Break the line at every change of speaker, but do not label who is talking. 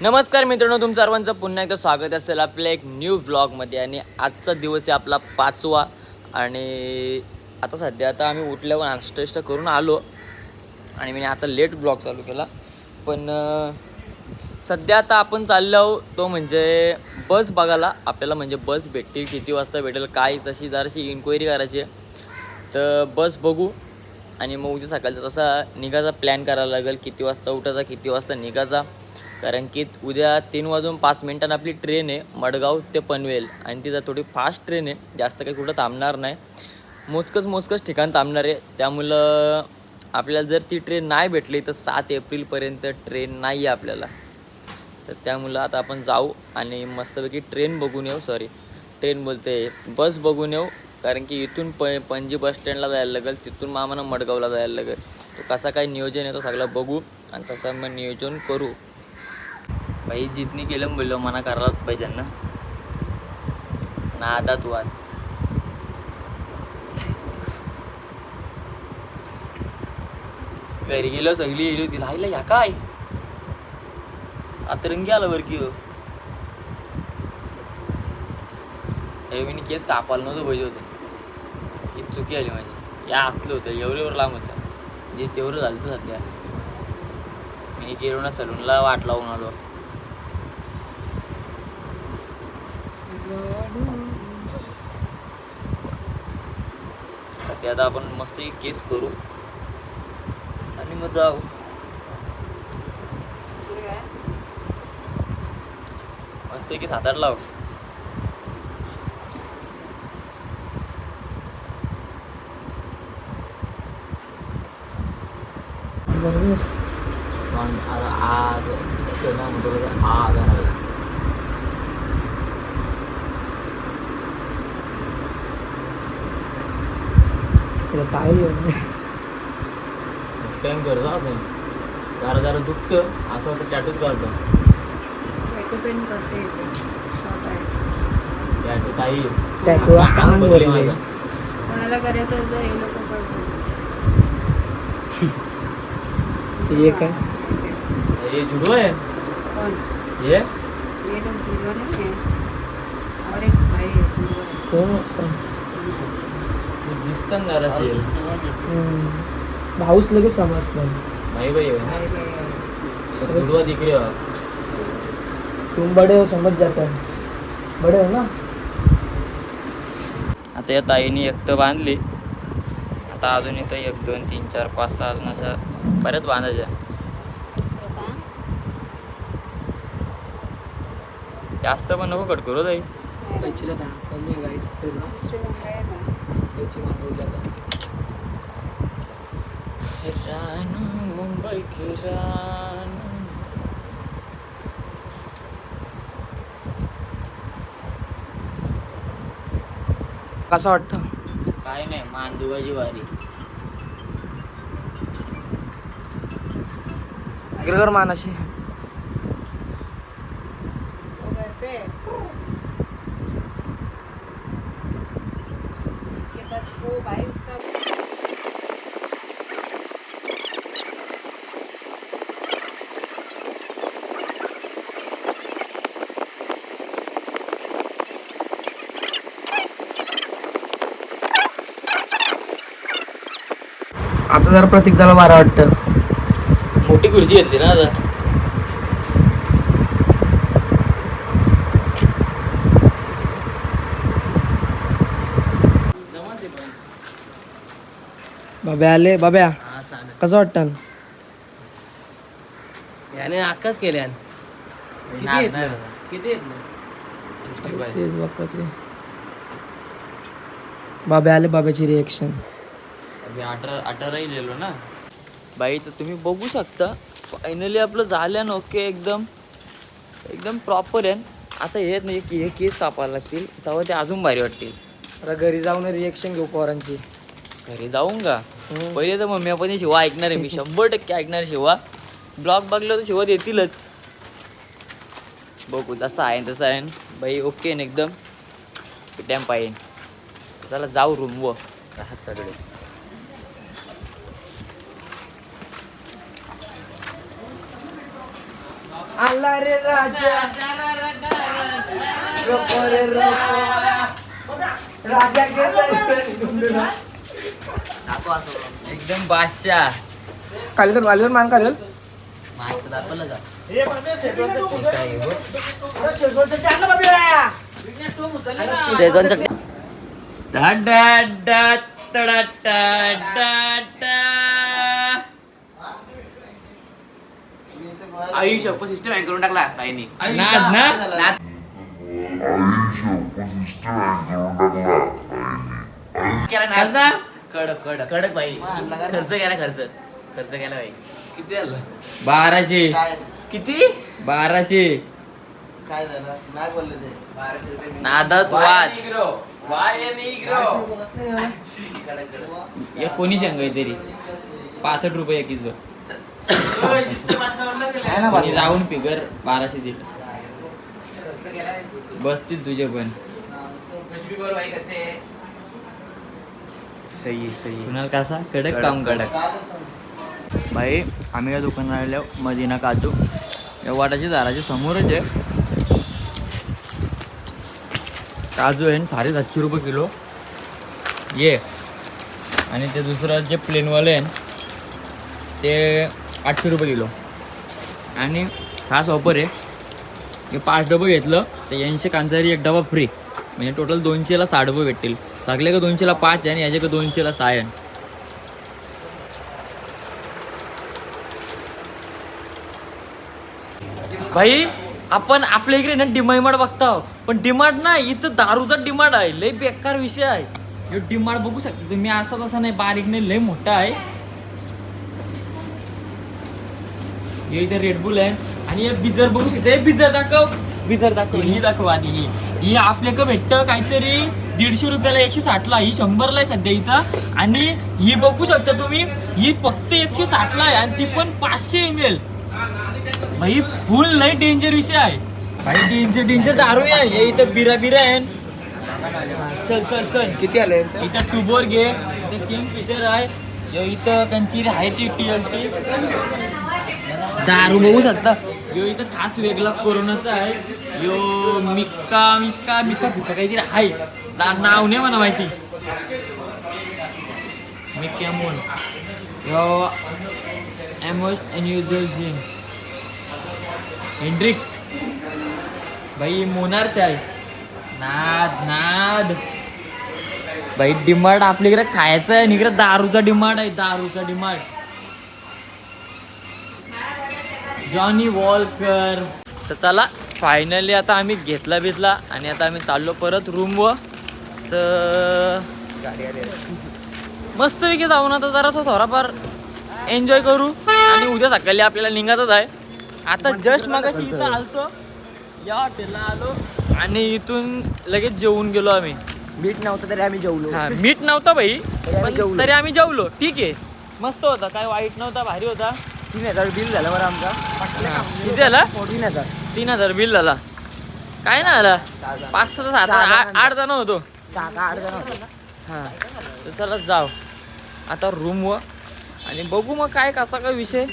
नमस्कार मित्रांनो तुम सर्वांचं पुन्हा एकदा स्वागत असेल आपल्या एक न्यू ब्लॉगमध्ये आणि आजचा दिवस आहे आपला पाचवा. आणि आता सध्या आता आम्ही उठल्यावर नाश्ता करून आलो. आणि मी आता लेट ब्लॉग चालू केला. पण सध्या आता आपण चाललो आहो तो म्हणजे बस बघायला. आपल्याला म्हणजे बस भेटतील किती वाजता भेटेल काय तशी जराशी इन्क्वायरी करायची तर बस बघू. आणि मग उद्या सकाळचा तसा निघायचा प्लॅन करायला लागेल किती वाजता उठायचा किती वाजता निघायचा. कारण की उद्या तीन वाजून पाच मिनिटांनी आपली ट्रेन आहे मडगाव ते पनवेल. आणि तिथं थोडी फास्ट ट्रेन आहे जास्त काही कुठं थांबणार नाही. मोजकंच मोजकंच ठिकाण थांबणार आहे. त्यामुळं आपल्याला जर ती ट्रेन नाही भेटली तर सात एप्रिलपर्यंत ट्रेन नाही आहे आपल्याला. तर त्यामुळं आता आपण जाऊ आणि मस्तपैकी ट्रेन बघून येऊ सॉरी ट्रेन बोलते बस बघून येऊ. कारण की इथून प पणजी बस स्टँडला जायला लागेल तिथून मामाना मडगावला जायला लागेल. तो कसा काय नियोजन आहे तो सगळं बघू आणि तसं मग नियोजन करू. बाई जितनी केलं बोललो मना करायलाच पाहिजे ना आता तू आज घरी गेलो सगळी गेली होती. आईला ह्या काय? आता रंगी आलं बरं की हो. अरे मी केस कापायला नव्हतं पाहिजे होतं. ती चुकी आली माझी. या आतलं होतं एवढ्यावर लांब होतं. जे तेवढं झालं होतं सध्या. मी गेलो ना सलूनला वाट लावून आलो. की आता आपण मस्त केस करू आणि मग जाऊ मस्त की सात आठ लाव पण आता की आ जाणार टाइम करतो आपण जरा जरा दुखतं. असं वाटतं टॅटूच करतो
पेन करते शॉर्ट आहे.
टॅटू ताई.
Tattoo
आता
अंग
बदलली
भरलंय.
माझं.
कोणाला करायचं तर हे लोक करतात
हे काय
हे जुडो आहे?
कोण?
हे?
ये लोग जुड़वा नहीं है और एक भाई है जुड़वा है।
सेम वाटतं.
तू दिसतं ना जरा असेल
हम्म. भाऊच लगेच समजतं
भाई भाई ना
है।
तिकडे हो.
तुम बडे हो समज जाता बडे हो ना
आता या ताईने एक तर बांधली आता अजून इथं एक दोन तीन चार पाच सहा अजून असं बऱ्याच बांधायच्या जास्त पण नको कट करू ताई
कैची मागवली आता
रानू मुंबई के रानू
कसं वाटतं?
काय नाही मांदुबाजी वारी.
गिरगर मानाशी
वो घर पे है। उसके पास वो भाई उसका
आता जरा प्रतीक त्याला बारा वाटतं.
मोठी खुर्ची घेतली ना आता.
बाब्या आले बाब्या. कसं वाटतं?
याने आकाच केल्यान किती येतलं किती येतलं
तेच बाप्पाचे. बाब्या आले बाब्याची रिएक्शन
अभि अठरा अठरा राहिलेलो ना. बाई तर तुम्ही बघू शकता. फायनली आपलं झालं ना ओके एकदम एकदम प्रॉपर आहे. आता येत नाही की हे केस कापायला लागतील. तेव्हा ते अजून भारी वाटतील.
आता घरी जाऊन रिएक्शन घेऊ पोरांची.
घरी जाऊन का. पहिले तर मम्मी आपण शिवा ऐकणार आहे मी शंभर टक्के ऐकणार आहे शिवा. ब्लॉग बघलं तर शिवा देतीलच. बघू जसं आहे तसं आहे. बाई ओके ना एकदम. टॅम पाहिजे. चला जाऊ रूम व हाताकडे.
आला रे राजा. रोको रे रोको राजा
एकदम बादशाह.
कालकर कालकर मान काढेल
मागचं दाखवलं का शेजवान चटणी
शप्प सिस्टम हँग करून टाकला ताईनी
नाद ना
नाद. केला नाद.
कसा कडक कडक.
कडक बाई. खर्च केला खर्च. खर्च केला बाई. किती झालं
बाराशे.
किती?
बाराशे.
काय झालं? नाही बोलले ते.
नादात वाद. या कोणी सांगाय तरी. पासष्ट रुपये किलो राऊंड फिगर बाराशे दीड. बसतील तुझे पण.
सही सही
कुणाल कसा? कडक काम कडक भाई आम्ही या दुकानात आलो मदिना काजू. या वाटाच्या झाडाच्या समोरच आहे. काजू आहे साडे सातशे रुपये किलो. ये. आणि ते दुसरं जे प्लेनवाले आहे ते आठशे रुपये किलो. आणि खास ऑफर आहे. पाच डबं घेतलं तर ऐंशी कांजारी एक डबा फ्री म्हणजे टोटल दोनशेला सहा डबं भेटतील. सगळे का दोनशेला पाच आहे आणि याचे का दोनशेला सहा आहे. भाई आपण आपल्या इकडे ना डिमांड बघता पण डिमांड ना इथं दारूचा डिमांड आहे. लय बेकार विषय आहे. डिमांड बघू शकतो तुम्ही. असा तसा नाही. बारीक नाही. लय मोठा आहे. हे इथे रेडबुल आहे. आणि हे बिजर बघू शकता. हे बिजर दाखव. बिजर दाखव. ही दाखव आधी ही. ही आपल्या का भेटतं काहीतरी दीडशे रुपयाला एकशे साठला. ही शंभरला आहे सध्या इथं. आणि ही बघू शकता तुम्ही ही फक्त एकशे साठला आहे आणि ती पण पाचशे एम एल भाई फुल लय डेंजर विषय आहे. भाई डेंजर डेंजर दारू आहे. हे इथं बिरा बिरा आहे. चल चल चल.
किती आले यांचं?
इथं टुबोर घे. इथं किंग फिशर आहे. यो इथं आहे टी टी एल टी दारू बघू शकता. यो इथं खास वेगळा कोरोनाचा आहे. यो मिक्का मिक्का मिक्का फिक्का काहीतरी आहे. दा- नाव नाही मला माहिती. मिक्का मोन. Yo almost unusual Jimi Hendrix भाई मोनारचा आहे. नाद नाद. भाई डिमांड आपल्याकडे खायचं आहे आणि इकडे दारूचा डिमांड आहे दारूचा डिमांड. Johnny Volker. तर चला फायनली आता आम्ही घेतला बितला आणि आता आम्ही चाललो परत रूमवर तर
गाडी आली
मस्तपैकी जाऊन आता जरासा थोडाफार एन्जॉय करू. आणि उद्या सकाळी आपल्याला निघातच आहे. आता जस्ट मगाशी इथं आलतो. या हॉटेलला आलो. आणि इथून लगेच जेवून गेलो आम्ही.
बीट नव्हतं तरी आम्ही जेवलो.
हा मीठ नव्हता पण
जेवलो.
तरी आम्ही जेवलो. ठीक आहे. मस्त होता. काय वाईट नव्हता भारी होता.
तीन हजार बिल झालं बरं आमचा.
किती झाला?
तीन हजार.
तीन हजार बिल झाला. काय ना आला पाच सहा सात. आठ जण होतो.
सहा का आठ जण होते?
हां. तर चला जाऊ. आता रूमवर आणि बघू मग काय कसा काय विषय.